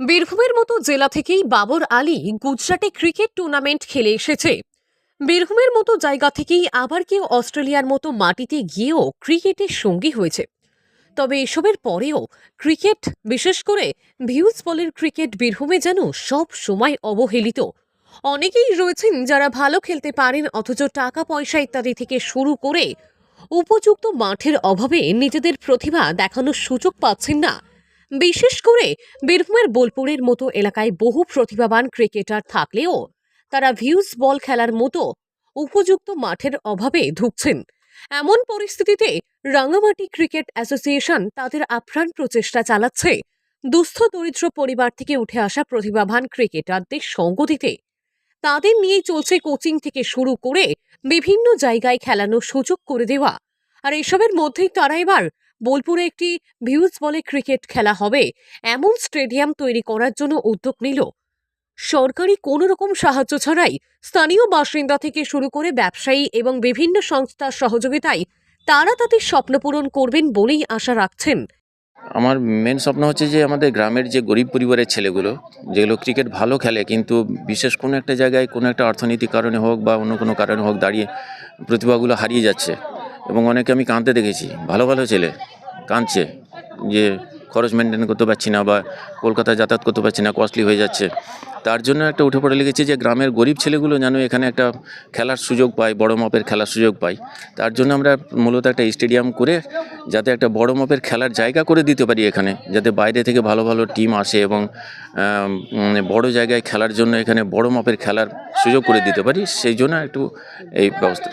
বীরভূমের মতো জেলা থেকেই বাবর আলী গুজরাটে ক্রিকেট টুর্নামেন্ট খেলে এসেছে। বীরভূমের মতো জায়গা থেকেই আবার কেউ অস্ট্রেলিয়ার মতো মাটিতে গিয়েও ক্রিকেটের সঙ্গী হয়েছে। তবে এসবের পরেও ক্রিকেট, বিশেষ করে ভিউজ বলের ক্রিকেট বীরভূমে যেন সব সময় অবহেলিত। অনেকেই রয়েছেন যারা ভালো খেলতে পারেন অথচ টাকা পয়সা ইত্যাদি থেকে শুরু করে উপযুক্ত মাঠের অভাবে নিজেদের প্রতিভা দেখানোর সুযোগ পাচ্ছেন না। বিশেষ করে বীরভূমের বোলপুরের মতো এলাকায় বহু প্রতিভাবান ক্রিকেটার থাকলেও তারা ভিউজ বল খেলার মতো উপযুক্ত মাঠের অভাবে ধুঁকছেন। এমন পরিস্থিতিতে রাঙামাটি ক্রিকেট অ্যাসোসিয়েশন তাদের আপ্রাণ প্রচেষ্টা চালাচ্ছে। দুস্থ দরিদ্র পরিবার থেকে উঠে আসা প্রতিভাবান ক্রিকেটারদের সঙ্গ দিতে। তাদের নিয়ে চলছে কোচিং থেকে শুরু করে বিভিন্ন জায়গায় খেলানোর সুযোগ করে দেওয়া। আর এসবের মধ্যেই তারা এবার বোলপুরে একটি ভিউজ বলে ক্রিকেট খেলা হবে। এমন স্টেডিয়াম তৈরি করার জন্য উদ্যোগ নিল। সরকারি কোনো রকম সাহায্য ছাড়াই স্থানীয় বাসিন্দা থেকে শুরু করে ব্যবসায়ী এবং বিভিন্ন সংস্থার সহযোগিতায় তারা তাদের স্বপ্ন পূরণ করবেন বলেই আশা রাখছেন। আমার মেন স্বপ্ন হচ্ছে যে আমাদের গ্রামের যে গরিব পরিবারের ছেলেগুলো, যেগুলো ক্রিকেট ভালো খেলে কিন্তু বিশেষ কোনো একটা জায়গায় কোনো একটা অর্থনৈতিক কারণে হোক বা অন্য কোনো কারণে হোক দাঁড়িয়ে প্রতিভাগুলো হারিয়ে যাচ্ছে। এবং অনেকে আমি কাঁদতে দেখেছি। ভালো ভালো ছেলে। কাঁদছে যে খরচ মেনটেন করতে পারছি না বা কলকাতায় যাতায়াত করতে পারছি না কস্টলি হয়ে যাচ্ছে। তার জন্য একটা উঠে পড়ে লেগেছে যে গ্রামের গরিব ছেলেগুলো যেন এখানে একটা খেলার সুযোগ পায় বড় মাপের খেলার সুযোগ পায়। তার জন্য আমরা মূলত একটা স্টেডিয়াম করে যাতে একটা বড় মাপের খেলার জায়গা করে দিতে পারি এখানে যাতে বাইরে থেকে ভালো ভালো টিম আসে এবং আম, বড় জায়গায় খেলার জন্য এখানে বড় মাপের খেলার সুযোগ করে দিতে পারি। সেই জন্য একটু এই ব্যবস্থা।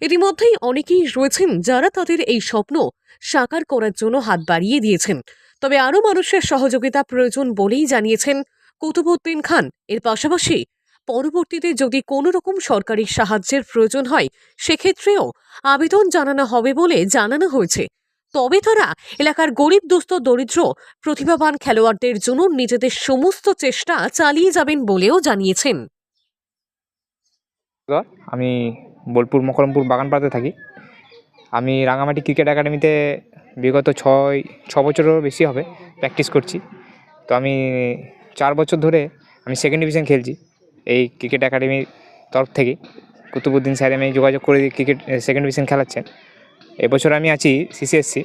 ইতিমধ্যেই অনেকেই রয়েছেন যারা তাদের এই স্বপ্ন সাকার করার জন্য হাত বাড়িয়ে দিয়েছেন। তবে আরও মানুষের সহযোগিতা প্রয়োজন বলেই জানিয়েছেন কুতুবুদ্দিন খান। এর পাশাপাশি পরবর্তীতে যদি কোনো রকম সরকারি সাহায্যের প্রয়োজন হয়, সেক্ষেত্রেও আবেদন জানানো হবে বলে জানানো হয়েছে। তবে তারা এলাকার গরিব, দুস্থ, দরিদ্র, প্রতিভাবান খেলোয়াড়দের জন্য নিজেদের সমস্ত চেষ্টা চালিয়ে যাবেন বলেও জানিয়েছেন। আমি বোলপুর, মকরমপুর বাগানপাড়াতে থাকি। আমি রাঙামাটি ক্রিকেট একাডেমিতে বিগত ছয়, ছ বছরেরও বেশি হবে প্র্যাকটিস করছি। তো আমি চার বছর ধরে আমি সেকেন্ড ডিভিশন খেলছি এই ক্রিকেট একাডেমির তরফ থেকে। কুতুবুদ্দিন স্যার আমি যোগাযোগ করে ক্রিকেট সেকেন্ড ডিভিশন খেলাচ্ছেন। এবছর আমি আছি CCSC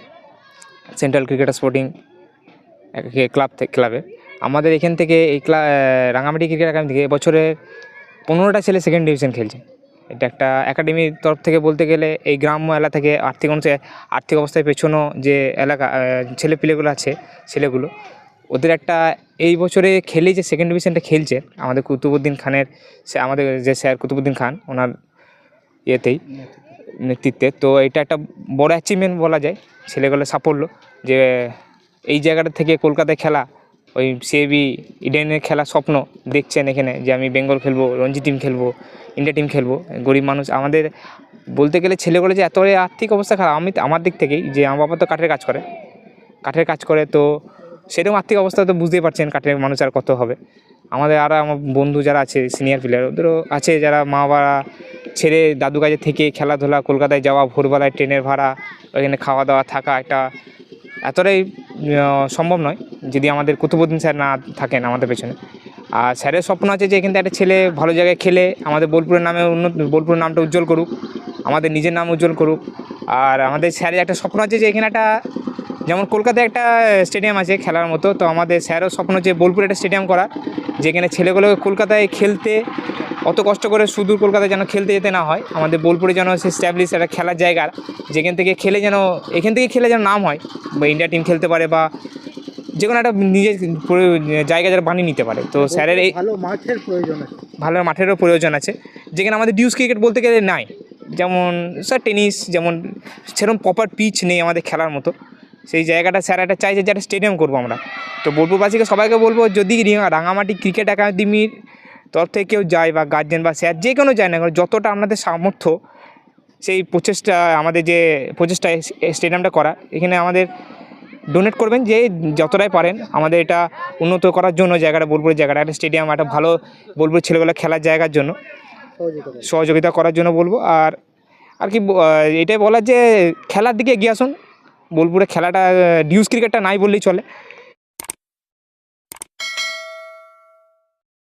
central cricketer sporting club থেকে ক্লাবে আমাদের এখান থেকে এই ক্লা, রাঙামাটি ক্রিকেট একাডেমি থেকে এবছরে পনেরোটা ছেলে সেকেন্ড ডিভিশন খেলছে। এটা একটা একাডেমির তরফ থেকে বলতে গেলে এই গ্রাম্য এলাকা থেকে আর্থিক অংশে, আর্থিক অবস্থায় পেছনো যে এলাকা ছেলে পিলেগুলো আছে, ছেলেগুলো, ওদের একটা এই বছরে খেলেই যে সেকেন্ড ডিভিশনটা খেলছে, আমাদের কুতুবুদ্দিন খানের সে, আমাদের যে স্যার কুতুবুদ্দিন খান, ওনার ইয়েতেই, নেতৃত্বে, তো এটা একটা বড় অ্যাচিভমেন্ট বলা যায়, ছেলেগুলো সাফল্য যে এই জায়গাটা থেকে কলকাতায় খেলা ওই সিএবি ইডেনের খেলা স্বপ্ন দেখছেন এখানে যে আমি বেঙ্গল খেলব রঞ্জি টিম খেলব ইন্ডিয়া টিম খেলব। গরিব মানুষ, আমাদের বলতে গেলে ছেলেগুলো যে এতটাই আর্থিক অবস্থা খারাপ, আমি আমার দিক থেকেই যে আমার বাবা তো কাঠের কাজ করে। কাঠের কাজ করে তো সেরকম আর্থিক অবস্থা তো বুঝতেই পারছেন কাঠের মানুষ আর কত হবে। আমাদের আরও আমার বন্ধু যারা আছে সিনিয়র প্লেয়ার ওদেরও আছে যারা মা বাবা ছেড়ে দাদু কাজে থেকে খেলাধুলা, কলকাতায় যাওয়া, ভোরবেলায় ট্রেনের ভাড়া ওইখানে খাওয়া দাওয়া থাকা, একটা এতটাই সম্ভব নয় যদি আমাদের কুতুবুদ্দিন স্যার না থাকেন আমাদের পেছনে। আর স্যারের স্বপ্ন আছে যে এখান থেকে একটা ছেলে ভালো জায়গায় খেলে আমাদের বোলপুরের নামে উন্নত বোলপুরের নামটা উজ্জ্বল করুক, আমাদের নিজের নাম উজ্জ্বল করুক। আর আমাদের স্যারের একটা স্বপ্ন আছে যে এখানে একটা, যেমন কলকাতায় একটা স্টেডিয়াম আছে খেলার মতো, তো আমাদের স্যারও স্বপ্ন হচ্ছে বোলপুরে একটা স্টেডিয়াম করা যেখানে ছেলেগুলোকে কলকাতায় খেলতে অত কষ্ট করে সুদূর কলকাতায় যেন খেলতে যেতে না হয় আমাদের বোলপুরে যেন সে স্ট্যাবলিশ একটা খেলার জায়গা যেখান থেকে খেলে যেন এখান থেকে খেলে যেন নাম হয় বা ইন্ডিয়া টিম খেলতে পারে বা যে কোনো একটা নিজের জায়গা যারা বানিয়ে নিতে পারে। তো স্যারের এই ভালো মাঠের প্রয়োজন আছে। ভালো মাঠেরও প্রয়োজন আছে। যেখানে আমাদের ডিউস ক্রিকেট বলতে গেলে নাই। যেমন স্যার টেনিস যেমন সেরকম প্রপার পিচ নেই আমাদের খেলার মতো। সেই জায়গাটা স্যার একটা চাইছে যে একটা স্টেডিয়াম করব আমরা। তো বোলপুরবাসীকে সবাইকে বলব যদি রিঙা- রাঙামাটি ক্রিকেট একাডেমির তরফ থেকে কেউ যায় বা গার্জেন বা স্যার যে কোনো যায় না কারণ যতটা আমাদের সামর্থ্য, সেই প্রচেষ্টা, আমাদের যে প্রচেষ্টা স্টেডিয়ামটা করা, এখানে আমাদের ডোনেট করবেন যে যতটাই পারেন। আমাদের এটা উন্নত করার জন্য জায়গাটা, বোলপুরের জায়গাটা, একটা স্টেডিয়াম একটা ভালো বোলপুর ছেলেগুলো খেলার জায়গার জন্য। সহযোগিতা করার জন্য বলব। আর আর কি এটাই বলার যে খেলার দিকে এগিয়ে আসুন। বোলপুরে খেলাটা ডিউস ক্রিকেটটা নাই বললেই চলে।